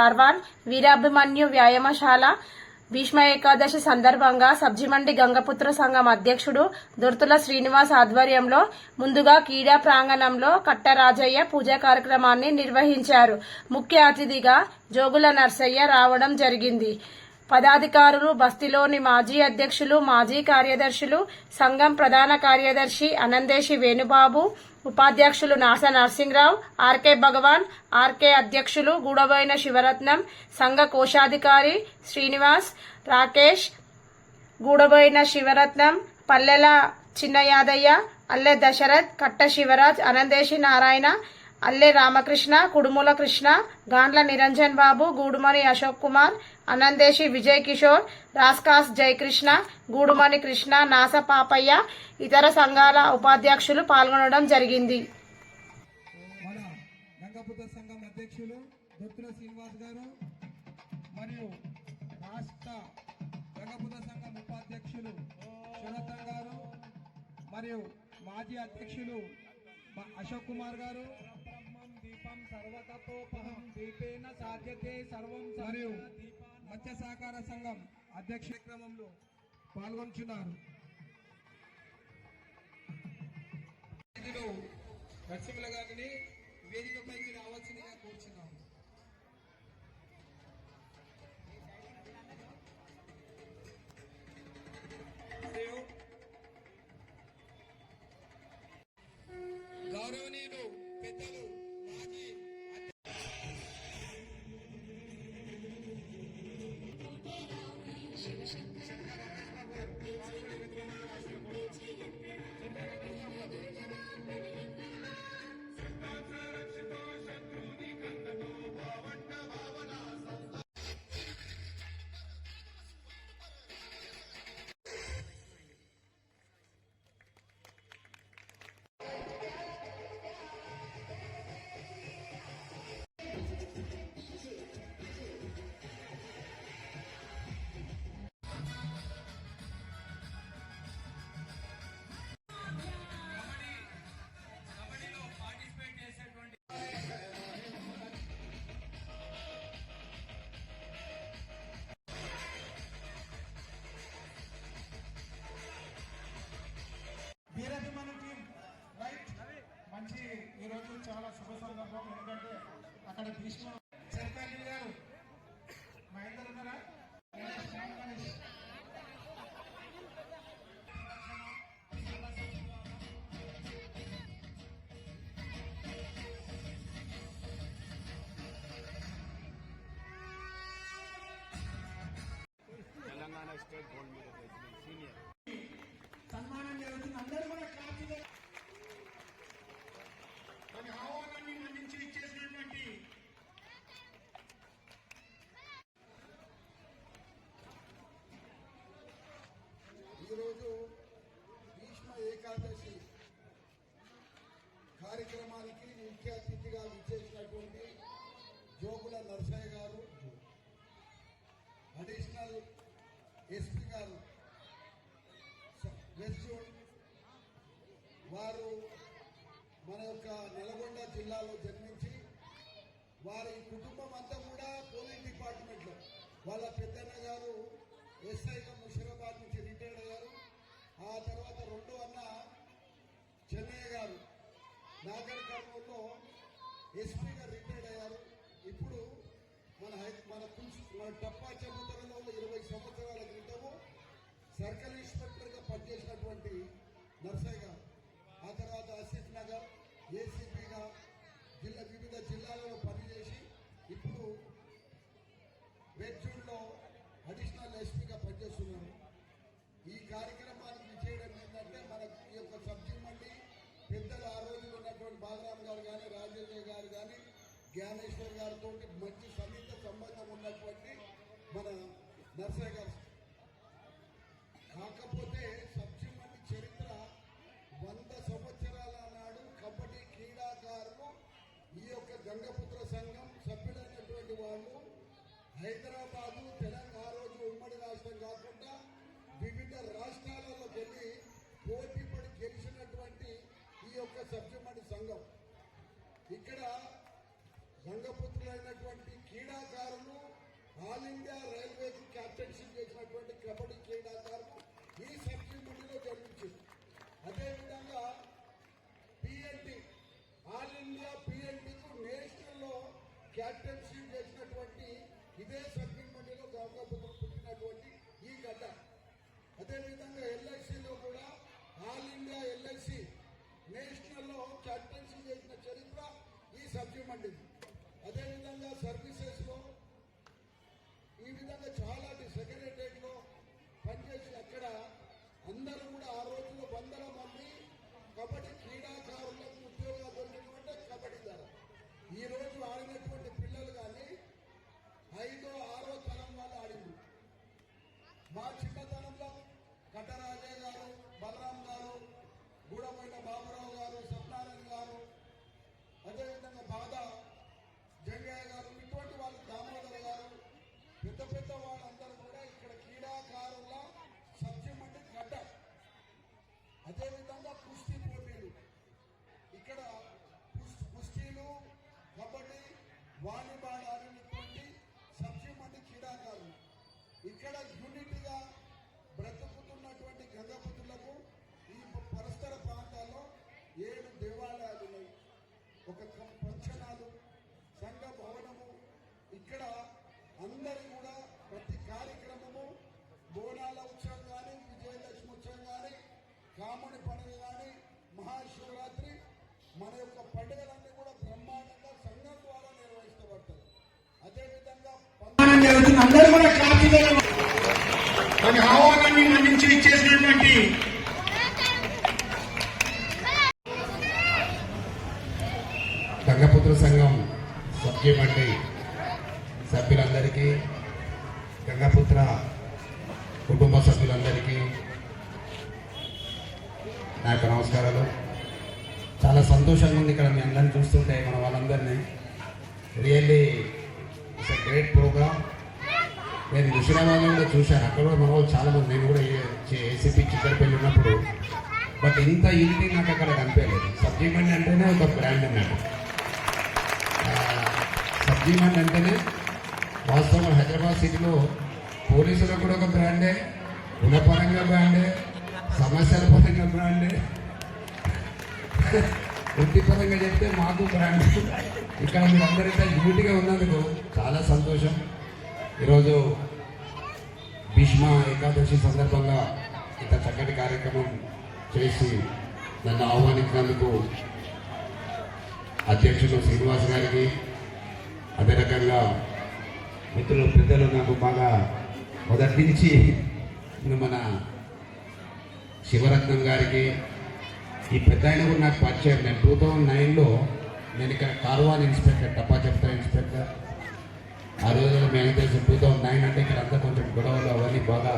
కార్వాన్ వీరాభిమన్యు వ్యాయామశాల భీష్మ ఏకాదశి సందర్భంగా సబ్జిమండి గంగపుత్ర సంఘం అధ్యక్షుడు దొర్తుల శ్రీనివాస్ ఆధ్వర్యంలో ముందుగా క్రీడా ప్రాంగణంలో కట్టరాజయ్య పూజా కార్యక్రమాన్ని నిర్వహించారు. ముఖ్య అతిథిగా జోగుల నర్సయ్య రావడం జరిగింది. పదాధికారులు బస్తీలోని మాజీ అధ్యక్షులు మాజీ కార్యదర్శులు సంఘం ప్రధాన కార్యదర్శి అనందేశి వేణుబాబు ఉపాధ్యక్షులు నాస నరసింహరావు ఆర్కే భగవాన్ ఆర్కే అధ్యక్షులు గూడబోయిన శివరత్నం సంఘ కోశాధికారి శ్రీనివాస్ రాకేష్ గూడబోయిన శివరత్నం పల్లెల చిన్న యాదయ్య అల్లె దశరథ్ కట్ట శివరాజ్ అనందేశి నారాయణ అల్లె రామకృష్ణ కుడుముల కృష్ణ గాండ్ల నిరంజన్ బాబు గూడుమణి అశోక్ కుమార్ అనందేశి విజయ్ కిషోర్ రాస్కాస్ జయకృష్ణ గూడుమణి కృష్ణ నాస పాపయ్య ఇతర సంఘాల ఉపాధ్యక్షులు పాల్గొనడం జరిగింది. సంఘం అధ్యక్షులు దొత్తుల శ్రీనివాస్ గారు మరియు రాష్ట్ర గంగపుత్ర సంఘం ఉపాధ్యక్షులు శరతన్ గారు మరియు మాజీ అధ్యక్షులు అశోక్ కుమార్ గారు మరియు మత్స్య సహకార సంఘం అధ్యక్ష క్రమంలో పాల్గొంటున్నారు. నరసింహుల గారిని వేదికపైకి రావాల్సిందిగా కోరుచున్నాము. తెలంగాణ స్టేట్ జిల్లాలో జన్మించి వారి కుటుంబం అంతా కూడా పోలీస్ డిపార్ట్మెంట్లో వాళ్ళ పెద్దన్న గారు ఎస్ఐగా ముషిరాబాద్ నుంచి రిటైర్డ్ అయ్యారు. ఆ తర్వాత రెండో అన్న చెన్నయ్య గారు నాగర్ కర్నూలులో ఎస్పీగా రిటైర్డ్ అయ్యారు. ఇప్పుడు మన హై- మన కుల్స్ మన టప్పా చెబుతరంలో ఇరవై సంవత్సరాల క్రితము సర్కిల్ ఇన్స్పెక్టర్గా పనిచేసినటువంటి నర్సయ్య గారు. ఆ తర్వాత ఆసిఫ్ నగర్ ఏసీ జ్ఞానేశ్వర్ గారితో మంచి సన్నిహిత సంబంధం ఉన్నటువంటి మన నర్సయ్య గారు. కాకపోతే సబ్జీ చరిత్ర వంద సంవత్సరాల నాడు కబడ్డీ క్రీడాకారులు ఈ యొక్క గంగపుత్ర సంఘం సభ్యులైనటువంటి వాళ్ళు హైదరాబాదు తెలంగాణ ఆ రోజు ఉమ్మడి రాష్ట్రం కాకుండా వివిధ రాష్ట్రాలలో వెళ్ళి పోటీ పడి గెలిచినటువంటి ఈ యొక్క సభ్యమణి సంఘం. ఇక్కడ గంగపుత్రులైనటువంటి క్రీడాకారులు ఆల్ ఇండియా రైల్వేకి క్యాప్టెన్షిప్ చేసినటువంటి కబడ్డీ క్రీడాకారులు ఈ సబ్సిడీ మండలిలో జన్మించింది అదేవిధంగా పిఎన్టీ ఆల్ ఇండియా పిఎన్టీకు నేషనల్లో క్యాప్టెన్షిప్ చేసినటువంటి ఇదే సబ్సిడీ మండలిలో పుట్టినటువంటి ఈ గడ్డ. అదేవిధంగా ఎల్ఐసిలో కూడా ఆల్ ఇండియా ఎల్ఐసి నేషనల్లో క్యాప్టెన్సీ చేసిన చరిత్ర ఈ సబ్జీ మండిది. చాలా సెకండ్ వాలీబాల్ ఆడినటువంటి సభ్యమంది క్రీడాకారులు ఇక్కడ యూనిట్గా బ్రతుకుతున్నటువంటి గంగపుత్రులకు ఈ పరిసర ప్రాంతాల్లో ఏడు దేవాలయాలు ఉన్నాయి. ఒక పంచనాలు సంఘ భవనము ఇక్కడ అందరి కూడా ప్రతి కార్యక్రమము బోనాల ఉత్సవం కానీ విజయదశమి ఉత్సవం కానీ కాముడి పండుగ కానీ మహాశివరాత్రి మన యొక్క కూడా క్లాస్ తన ఆహ్వానాన్ని మన్నించి ఇచ్చేసినటువంటి గంగపుత్ర సంఘం సభ్యమండి సభ్యులందరికీ గంగపుత్ర కుటుంబ సభ్యులందరికీ నా యొక్క నమస్కారాలు. చాలా సంతోషంగా ఉంది ఇక్కడ మీ అందరిని చూస్తుంటే మన వాళ్ళందరినీ. Really it's a great program నేను ముషిరాబాద్లో కూడా చూశాను. అక్కడ కూడా మన వాళ్ళు చాలా మంది నేను కూడా ఏసీపీ చిక్కడపల్లి ఉన్నప్పుడు. బట్ ఇంత యూనిటీ నాకు అక్కడ కనిపించలేదు. సబ్జీ మండి అంటేనే ఒక బ్రాండ్ అన్నట్టు సబ్జీ మండి అంటేనే వాస్తవం హైదరాబాద్ సిటీలో పోలీసులకు కూడా ఒక బ్రాండే గుణపరంగా బ్రాండే సమస్యల పరంగా బ్రాండే వృత్తిపరంగా చెప్తే మాకు బ్రాండ్ ఇక్కడ మీరు అందరికీ యూనిటీగా ఉన్నందుకు చాలా సంతోషం. ఈరోజు భీష్మ ఏకాదశి సందర్భంగా ఇంత చక్కటి కార్యక్రమం చేసి నన్ను ఆహ్వానించినందుకు అధ్యక్షుడు శ్రీనివాస్ గారికి అదే రకంగా మిత్రులు పెద్దలు నాకు బాగా మొదటి నుంచి మన శివరత్నం గారికి ఈ పెద్ద ఆయన కూడా నాకు పరిచయం. నేను టూ థౌజండ్ నైన్లో నేను ఇక్కడ కార్వాన్ ఇన్స్పెక్టర్ టపా చెప్తా ఇన్స్పెక్టర్ ఆ రోజున మేము అయితే టూ థౌజండ్ నైన్ అంటే ఇక్కడ అంతా కొంచెం గొడవలు అవన్నీ బాగా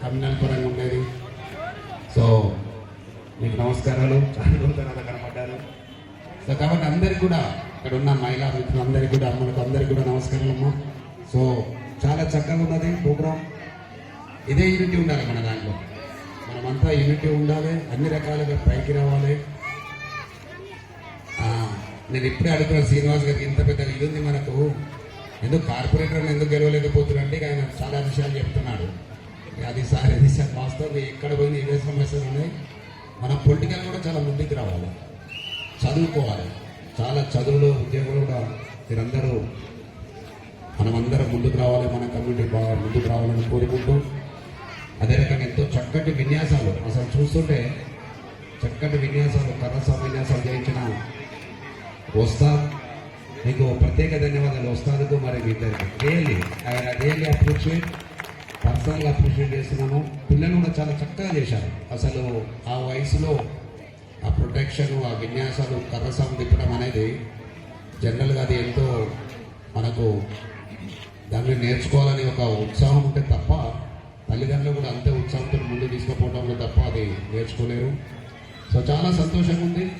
కమ్యూనల్ పరంగా ఉండేది. సో మీకు నమస్కారాలు. చాలా రోజుల తర్వాత కనపడ్డారు. సో కాబట్టి అందరికి కూడా ఇక్కడ ఉన్న మహిళా మిత్రులందరికీ కూడా మనకు అందరికీ కూడా నమస్కారం అమ్మ సో చాలా చక్కగా ఉన్నది ప్రోగ్రామ్ ఇదే యూనిటీ ఉండాలి మన దాంట్లో. మనమంతా యూనిటీ ఉండాలి అన్ని రకాలుగా పైకి రావాలి. నేను ఇప్పుడే అడుగుతున్నాను శ్రీనివాస్ గారికి ఇంత పెద్ద ఇది ఉంది మనకు. ఎందుకు కార్పొరేటర్ ఎందుకు గెలవలేకపోతున్నారంటే ఇక ఆయన చాలా విషయాలు చెప్తున్నాడు. అది సార్ ఇది సార్ వాస్తవం ఎక్కడ పోయింది ఏ సమస్యలు ఉన్నాయి? మనం పొలిటికల్ కూడా చాలా ముందుకు రావాలి. చదువుకోవాలి. చాలా చదువులు ఉద్యోగులు కూడా మీరందరూ మనమందరం ముందుకు రావాలి మన కమ్యూనిటీ బాగా ముందుకు రావాలని కోరుకుంటూ. అదే రకంగా ఎంతో చక్కటి విన్యాసాలు. అసలు చూస్తుంటే చక్కటి విన్యాసాలు కర్రస విన్యాసాలు చేయించిన వస్తా ప్రత్యేక ధన్యవాదాలు. వస్తాను మరి మీ ఇద్దరికి. డైలీ ఆయన డైలీ అప్రిషియేట్ పర్సనల్గా అప్రిషియేట్ చేస్తున్నాను పిల్లలు కూడా చాలా చక్కగా చేశారు. అసలు ఆ వయసులో ఆ ప్రొటెక్షన్ ఆ విన్యాసాలు కర్రసం తిప్పడం అనేది జనరల్గా అది ఎంతో మనకు దాన్ని నేర్చుకోవాలని ఒక ఉత్సాహం ఉంటే తప్ప తల్లిదండ్రులు కూడా అంతే ఉత్సాహంతో ముందు తీసుకుపోవడంలో తప్ప అది నేర్చుకోలేరు. సో చాలా సంతోషంగా ఉంది.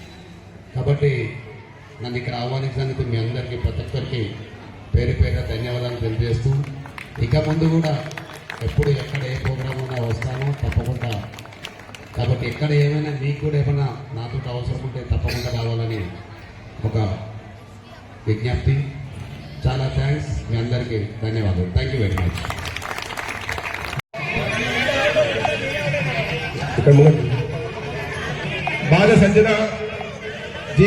కాబట్టి నన్ను ఇక్కడ ఆహ్వానించినందుకు మీ అందరికీ ప్రతి ఒక్కరికి పేరు పేరు ధన్యవాదాలు తెలియజేస్తూ ఇక ముందు కూడా ఎప్పుడు ఎక్కడ ఏ ప్రోగ్రామ్ ఉన్నా వస్తానో తప్పకుండా. కాబట్టి ఎక్కడ ఏమైనా మీకు కూడా ఏమైనా నాతో అవసరం ఉంటే తప్పకుండా రావాలని ఒక విజ్ఞప్తి. చాలా థ్యాంక్స్ మీ అందరికీ ధన్యవాదాలు. థ్యాంక్ యూ వెరీ మచ్ బాగా సంజన జీ